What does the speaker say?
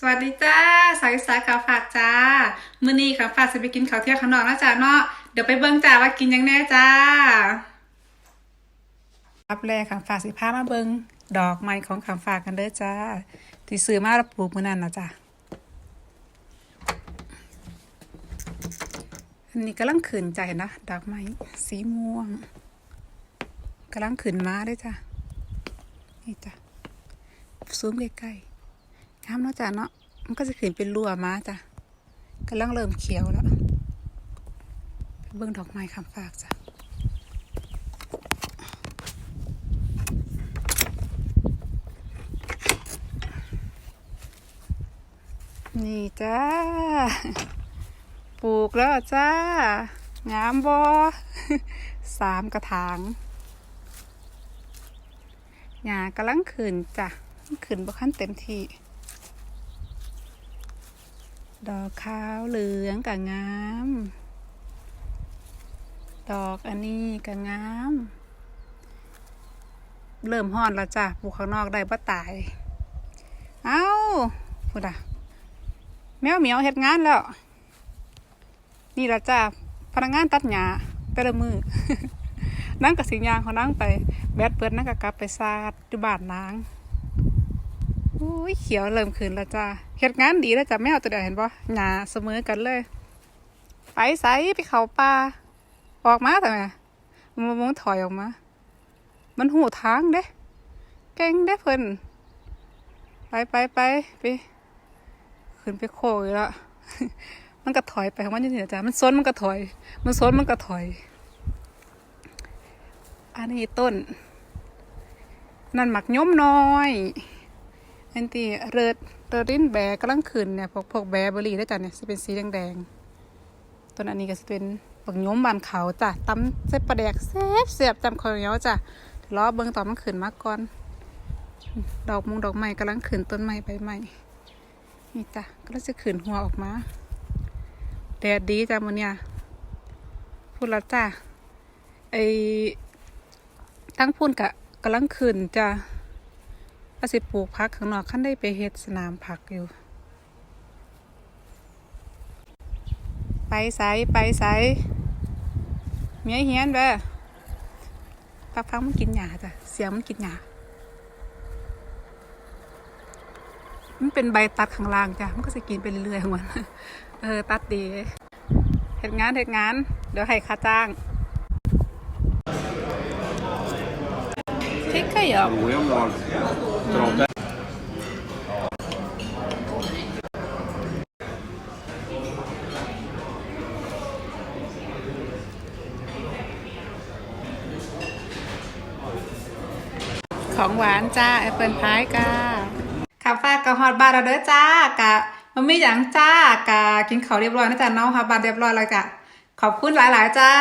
สวัสดีจ้าสายสายข่าวฝากจ้า มื้อนี้ข่าวฝากจะไปกินข้าวเที่ยงข้างนอกนะจ้าเนาะเดี๋ยวไปเบิ่งจ้าว่ากินยังแน่จ้ารับแรกข่าวฝากสิพามาเบิ่งดอกไม้ของข่าวฝากกันเด้อจ้า ที่ซื้อมาแล้วปลูกมื้อนั้นนะจ้าอันนี้กำลังขึ้นใจนะดอกไม้สีม่วงกำลังขึ้นมาเด้อจ้านี่จ้ะซูมใกล้ๆ งามเนาะจ้ะเนาะมันก็จะขึ้นเป็นรั่วมาจ้ะกำลังเริ่มเขียวแล้วเบิ่งดอกไม้คำฝากจ้ะนี่จ้า ปลูกแล้วจ้า งามบอสามกระถางหญ้ากำลังขึ้นจ้ะ ขึ้นบ่ขั้นเต็มที่ ดอกขาวเหลืองกะงาม ดอกอันนี้กะงาม เริ่มฮอนแล้วจ้ะปลูกข้างนอกได้บ่ตาย เอ้าพูดอะแมวเหมียวเฮ็ดงานแล้ว นี่ละจ้ะพนักงานตัดหญ้าแต่ละมือนั่งกับสิงยางเขานั่งไป แบดเปิดนั่งกับกลับไปซาดอยู่บ้านนาง อุ้ยเขียวเริ่มขึ้นแล้วจ้าเฮ็ดงานดีแล้วจ้ะแม่เอาตัวเดียวเห็นปะหญ้าเสมอกันเลย ไปใสไปเขาป่าออกมาทำไมมันมันถอยออกมา มันหูทางเด้เก่งเด้เพิ่นไปไปไปไปขึ้นไปโคกอีกแล้วมันก็ถอยไปของมันอยู่นี่จ้ะมันซนมันก็ถอย มันซนมันก็ถอย อันนี้ต้น นั่นหมักย่อมน้อย อันที่เรดเรดินแบกำลังขึ้นเนี่ยพวกพวกแบเบอร์รี่ได้จ้ะเนี่ยจะเป็นสีแดงๆต้นอันนี้ก็จะเป็นบักย่อมบานเขาจ้ะตำเส้นปลาแดกแซ่บเสียบจำคอยเหนียจ้ะเดี๋ยวรอเบิ่งต่อมันขึ้นมาก่อน ดอกมงดอกไม้กำลังขึ้นต้นไม้ใบไม้นี่จ้ะก็จะขึ้นหัวออกมาแดดดีจ้ะมื้อเนี่ยพูดแล้วจ้ะไอทั้งพุ่นกะกำลังขึ้นจ้ะ อาสิปลูกพักข้างนอกขั้นได้ไปเฮ็ดสนามผักอยู่ ไปใสไปใสเมียเฮียนเด้อพักพักมันกินหญ้าจ้ะเสียงมันกินหญ้ามันเป็นใบตัดข้างล่างจ้ะมันก็จะกินไปเรื่อยๆของมันเออตัดดีเฮ็ดงานเฮ็ดงาน เดี๋ยวให้ค่าจ้าง Tycker jag. Jo, jag har droppe. ของหวานจ้าแอปเปิลพายกาข้าวฟ้ากะฮอดบานแล้วเด้อจ้ากะมันมีอย่างจ้ากะกินข้าวเรียบร้อยนะจ๊ะน้องฮอดบานเรียบร้อยแล้วจ้ะขอบคุณหลายๆจ้า